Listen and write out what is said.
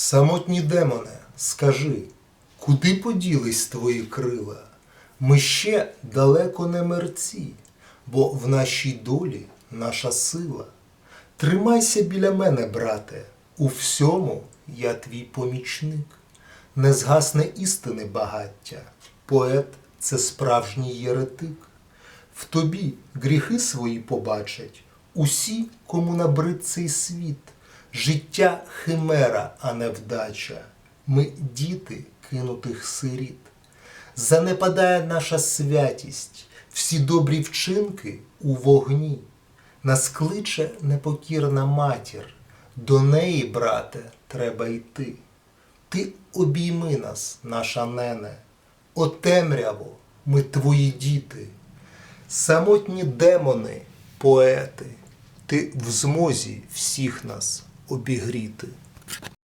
Самотні демоне, скажи, куди поділись твої крила? Ми ще далеко не мерці, бо в нашій долі наша сила. Тримайся біля мене, брате, у всьому я твій помічник. Не згасне істини багаття, поет це справжній єретик. В тобі гріхи свої побачать усі, кому набрид цей світ. Життя химера, а не вдача. Ми діти кинутих сиріт. Занепадає наша святість, всі добрі вчинки у вогні. Нас кличе непокірна матір, до неї, брате, треба йти. Ти обійми нас, наша нене, о темряво, ми твої діти. Самотні демони, поети, ти в змозі всіх нас обігріти.